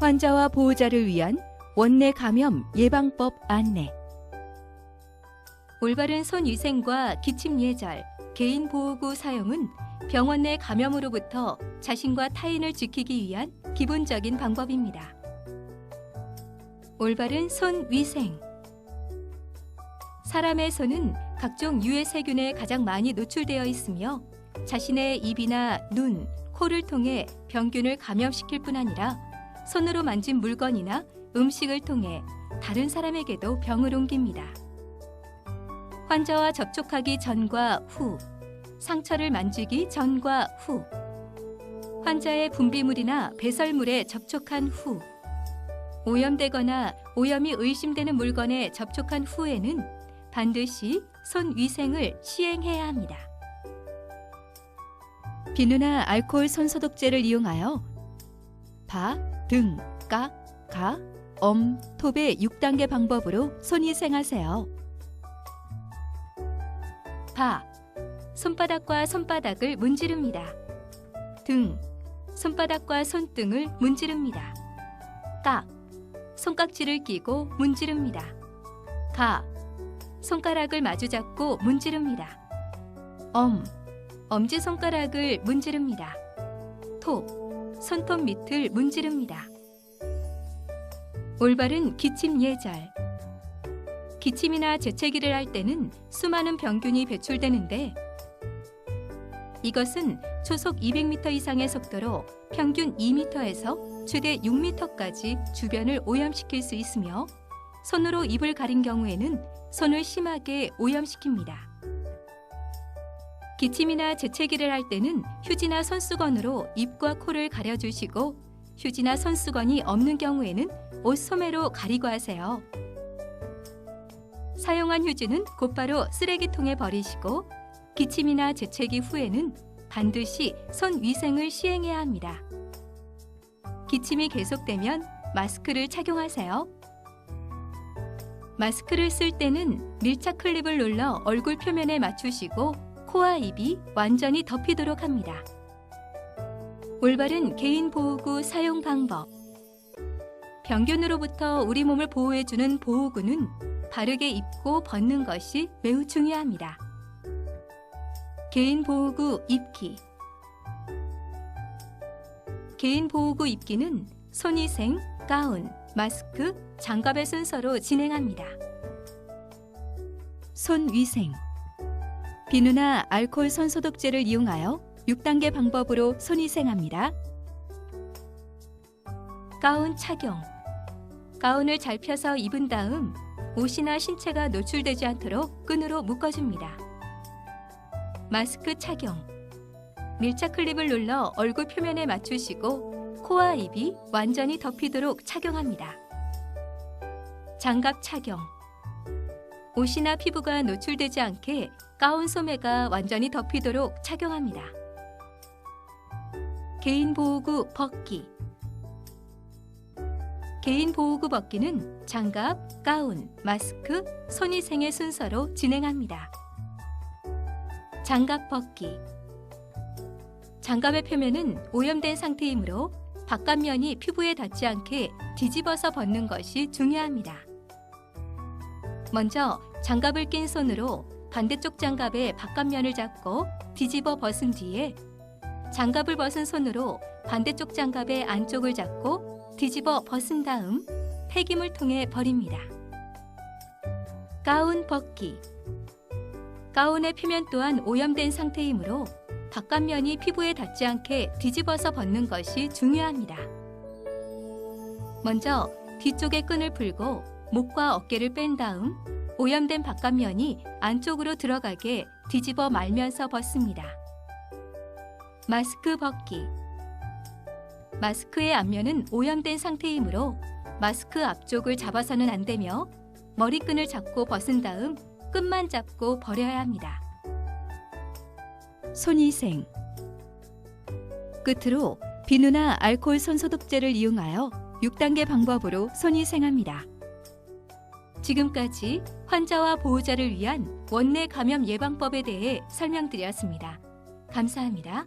환자와 보호자를 위한 원내 감염 예방법 안내. 올바른 손 위생과 기침 예절, 개인 보호구 사용은 병원 내 감염으로부터 자신과 타인을 지키기 위한 기본적인 방법입니다. 올바른 손 위생. 사람의 손은 각종 유해 세균에 가장 많이 노출되어 있으며 자신의 입이나 눈, 코를 통해 병균을 감염시킬 뿐 아니라 손으로 만진 물건이나 음식을 통해 다른 사람에게도 병을 옮깁니다. 환자와 접촉하기 전과 후, 상처를 만지기 전과 후, 환자의 분비물이나 배설물에 접촉한 후, 오염되거나 오염이 의심되는 물건에 접촉한 후에는 반드시 손 위생을 시행해야 합니다. 비누나 알코올 손소독제를 이용하여 바, 등, 까, 가, 엄, 톱의 6단계 방법으로 손위생하세요. 바, 손바닥과 손바닥을 문지릅니다. 등, 손바닥과 손등을 문지릅니다. 까, 손깍지를 끼고 문지릅니다. 가, 손가락을 마주 잡고 문지릅니다. 엄, 엄지손가락을 문지릅니다. 톱, 손톱 밑을 문지릅니다. 올바른 기침 예절. 기침이나 재채기를 할 때는 수많은 병균이 배출되는데 이것은 초속 200m 이상의 속도로 평균 2m에서 최대 6m까지 주변을 오염시킬 수 있으며 손으로 입을 가린 경우에는 손을 심하게 오염시킵니다. 기침이나 재채기를 할 때는 휴지나 손수건으로 입과 코를 가려주시고 휴지나 손수건이 없는 경우에는 옷 소매로 가리고 하세요. 사용한 휴지는 곧바로 쓰레기통에 버리시고 기침이나 재채기 후에는 반드시 손 위생을 시행해야 합니다. 기침이 계속되면 마스크를 착용하세요. 마스크를 쓸 때는 밀착 클립을 눌러 얼굴 표면에 맞추시고 코와 입이 완전히 덮이도록 합니다. 올바른 개인 보호구 사용 방법. 병균으로부터 우리 몸을 보호해주는 보호구는 바르게 입고 벗는 것이 매우 중요합니다. 개인 보호구 입기. 개인 보호구 입기는 손위생, 가운, 마스크, 장갑의 순서로 진행합니다. 손위생. 비누나 알코올 손소독제를 이용하여 6단계 방법으로 손위생합니다. 가운 착용. 가운을 잘 펴서 입은 다음 옷이나 신체가 노출되지 않도록 끈으로 묶어줍니다. 마스크 착용. 밀착 클립을 눌러 얼굴 표면에 맞추시고 코와 입이 완전히 덮이도록 착용합니다. 장갑 착용. 옷이나 피부가 노출되지 않게 가운 소매가 완전히 덮이도록 착용합니다. 개인 보호구 벗기. 개인 보호구 벗기는 장갑, 가운, 마스크, 손위생의 순서로 진행합니다. 장갑 벗기. 장갑의 표면은 오염된 상태이므로 바깥면이 피부에 닿지 않게 뒤집어서 벗는 것이 중요합니다. 먼저 장갑을 낀 손으로 반대쪽 장갑의 바깥면을 잡고 뒤집어 벗은 뒤에 장갑을 벗은 손으로 반대쪽 장갑의 안쪽을 잡고 뒤집어 벗은 다음 폐기물 통에 버립니다. 가운 벗기. 가운의 표면 또한 오염된 상태이므로 바깥면이 피부에 닿지 않게 뒤집어서 벗는 것이 중요합니다. 먼저 뒤쪽의 끈을 풀고 목과 어깨를 뺀 다음 오염된 바깥면이 안쪽으로 들어가게 뒤집어 말면서 벗습니다. 마스크 벗기. 마스크의 앞면은 오염된 상태이므로 마스크 앞쪽을 잡아서는 안 되며 머리끈을 잡고 벗은 다음 끝만 잡고 버려야 합니다. 손위생. 끝으로 비누나 알코올 손소독제를 이용하여 6단계 방법으로 손위생합니다. 지금까지 환자와 보호자를 위한 원내 감염 예방법에 대해 설명드렸습니다. 감사합니다.